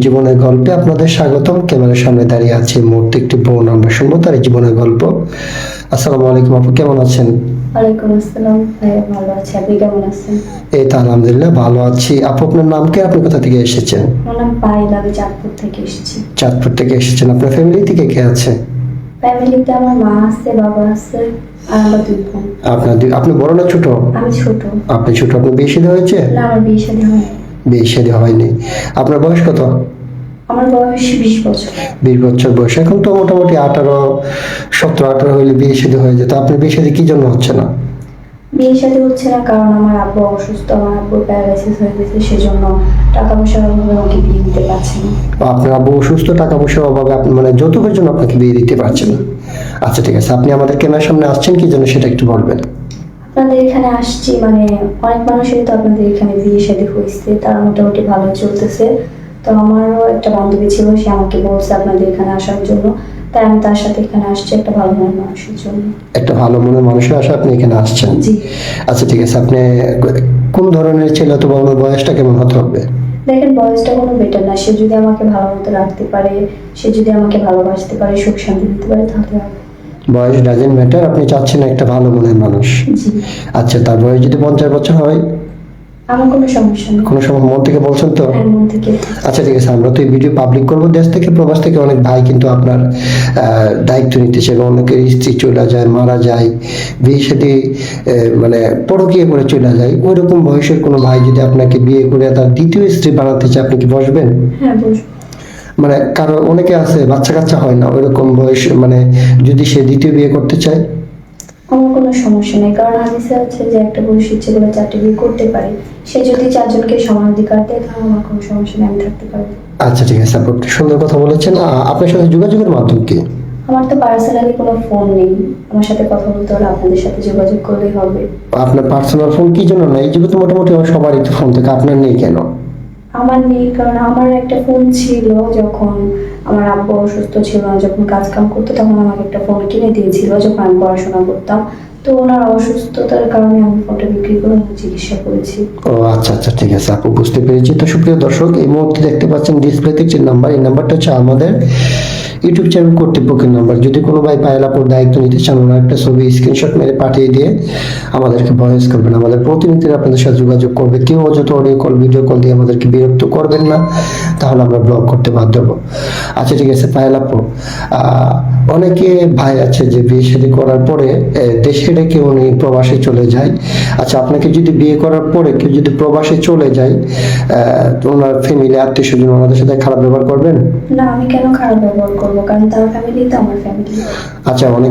জীবনের গল্পে আপনাদের স্বাগতম। ক্যামেরার সামনে দাঁড়িয়ে আছে এই মুহূর্তে একটি বোন আমরা শুনব তার জীবনের গল্প। আসসালামু আলাইকুম আপু কেমন আছেন? ওয়ালাইকুম আসসালাম। ভালো আছি। আপনি কেমন আছেন? এই তো আলহামদুলিল্লাহ ভালো আছি। আপু আপনার নাম কি? আপনি কোথা থেকে এসেছেন? আমার নাম পাইল আমি চাঁদপুর থেকে এসেছি। চাঁদপুর থেকে এসেছেন। আপনার ফ্যামিলি থেকে কে আছে? ফ্যামিলিতে আমার মা আছে বাবা আছে আর আমার দুই বোন। আপনার দুই- আপনি বড় না ছোট? আমি ছোট। আপনি ছোট আপনার বিয়ে শাদী হয়েছে? না আমার বিয়ে শাদী হয়নি। বিয়ে শাদী হয়নি। আপনার বয়স কত? আমার বয়স বিশ বছর। বিশ বছর বয়স। এখন তো মোটামুটি আঠারো সতেরো আঠারো বিয়ে শাদী হয়ে যেত। আপনার বিয়ে শাদী কি জন্য হচ্ছে না? বিয়ে শাদী হচ্ছে না কারণ আমার আব্বু অসুস্থ আমার প্যারালাইসিস হয়ে গেছে সেজন্য টাকা পয়সার অভাবে আমাকে বিয়ে দিতে পারছে না। আপনার আব্বু অসুস্থ টাকা পয়সার অভাবে আপনি মানে যৌতুকের জন্য আপনাকে বিয়ে দিতে পারছেন না। আচ্ছা ঠিক আছে। আপনি আমাদের কেনার সামনে আসছেন কি জন্য সেটা একটু বলবেন। আপনাদের এখানে আসছি মানে অনেক মানুষেরই তো আপনাদের এখানে বিয়ে শাদী হয়েছে তারা মোটামুটি ভালো চলতেছে। তো আমারও একটা বান্ধবী ছিল সে আমাকে বলছে আপনাদের এখানে আসার জন্য। তাই আমি তার সাথে এখানে আসছি একটা ভালো মনের মানুষের জন্য। একটা ভালো মনের মানুষের আশা আপনি এখানে আসছেন? জি। আচ্ছা ঠিক আছে আপনি কোন ধরনের ছেলে অথবা ওনার বয়সটা কেমন হতে হবে? দেখেন বয়সটা কোনো বেটার না। সে যদি আমাকে ভালো মতো রাখতে পারে সে যদি আমাকে ভালোবাসতে পারে সুখ শান্তি দিতে পারে তাহলে বয়স ডাজেন্ট ম্যাটার আপনি চাচ্ছেন একটা ভালো মনের মানুষ। আচ্ছা তার বয়স যদি পঞ্চাশ বছর হয়? আমার কোনো সমস্যা নেই। কোনো সময় মন থেকে বলছেন তো? হ্যাঁ, আচ্ছা ঠিক আছে আমরা তো এই ভিডিও পাবলিক করব। দেশ থেকে প্রবাস থেকে অনেক ভাই কিন্তু আপনার দায়িত্ব নিতেছে অনেকের স্ত্রী চলে যায় মারা যায় বিয়ে সাথে মানে পরকীয় করে চলে যায়। ওই রকম বয়সের কোনো ভাই যদি আপনাকে বিয়ে করে তার দ্বিতীয় স্ত্রী বানাতে চায় আপনি কি বসবেন? হ্যাঁ মানে কারও অনেকে আছে বাচ্চা কাচ্চা হয় না ওইরকম বয়স মানে যদি সে দ্বিতীয় বিয়ে করতে চায়? আমার কোনো সমস্যা নেই কারণ হাদিসে আছে যে একটা পুরুষ ইচ্ছে করে চারটে বিয়ে করতে পারে। সে যদি চারজনকে সমান অধিকার দেয় তাহলে আমার কোনো সমস্যা নেই আমি থাকতে পারব। আচ্ছা ঠিক আছে আপু সুন্দর কথা বলেছেন। আপনার সাথে যোগাযোগের মাধ্যম কি? আমার তো পার্সোনালি কোনো ফোন নেই। আমার সাথে কথা বলতে হলে আপনাদের সাথে যোগাযোগ করলেই হবে। আপনার পার্সোনাল ফোন কি জন্য নেই? এই যুগে তো মোটামুটি আমার সবারই তো ফোন থেকে আপনার নেই কেন? আমার নেই, কারণ আমার একটা ফোন ছিল যখন আমার আব্বু অসুস্থ ছিল না যখন কাজ কাম করতো তখন আমাকে একটা ফোন কিনে দিয়েছিল যখন আমি পড়াশোনা করতাম। তো ওনার অসুস্থতার কারণে আমি ফোনটা বিক্রি করে চিকিৎসা করেছি। ও আচ্ছা আচ্ছা ঠিক আছে, আপু বুঝতে পেরেছি। তো সুপ্রিয় দর্শক, এই মুহূর্তে দেখতে পাচ্ছেন ডিসপ্লেতে যে নাম্বার এই নাম্বারটা হচ্ছে আমাদের ইউটিউব চ্যানেল কর্তৃপক্ষের নাম্বার যদি কোনো ভাই পায়েল দায়িত্ব নিতে চান, ওনার একটা ছবি স্ক্রিনশট মেরে পাঠিয়ে দিয়ে আমাদেরকে ভয়েস করবেন। আমাদের প্রতিনিধিরা আপনাদের সাথে যোগাযোগ করবে। কেউ অযথ অডিও কল ভিডিও কল দিয়ে আমাদেরকে বিরক্ত করবেন না। তাহলে আমরা ব্লগ করতে বাধ্য হব। আচ্ছা ঠিক আছে পায়েল আপু অনেকে ভাই আছে যে বিয়ে শাদী করার পরে দেশে রেখে উনি প্রবাসে চলে যায়। আচ্ছা আপনাকে যদি বিয়ে করার পরে কেউ যদি প্রবাসে চলে যায় ওনার ফ্যামিলি আত্মীয় স্বজন ওনাদের সাথে খারাপ ব্যবহার করবেন? না, আমি কেন খারাপ ব্যবহার করব কারণ তার ফ্যামিলি তো আমার ফ্যামিলি আচ্ছা অনেকে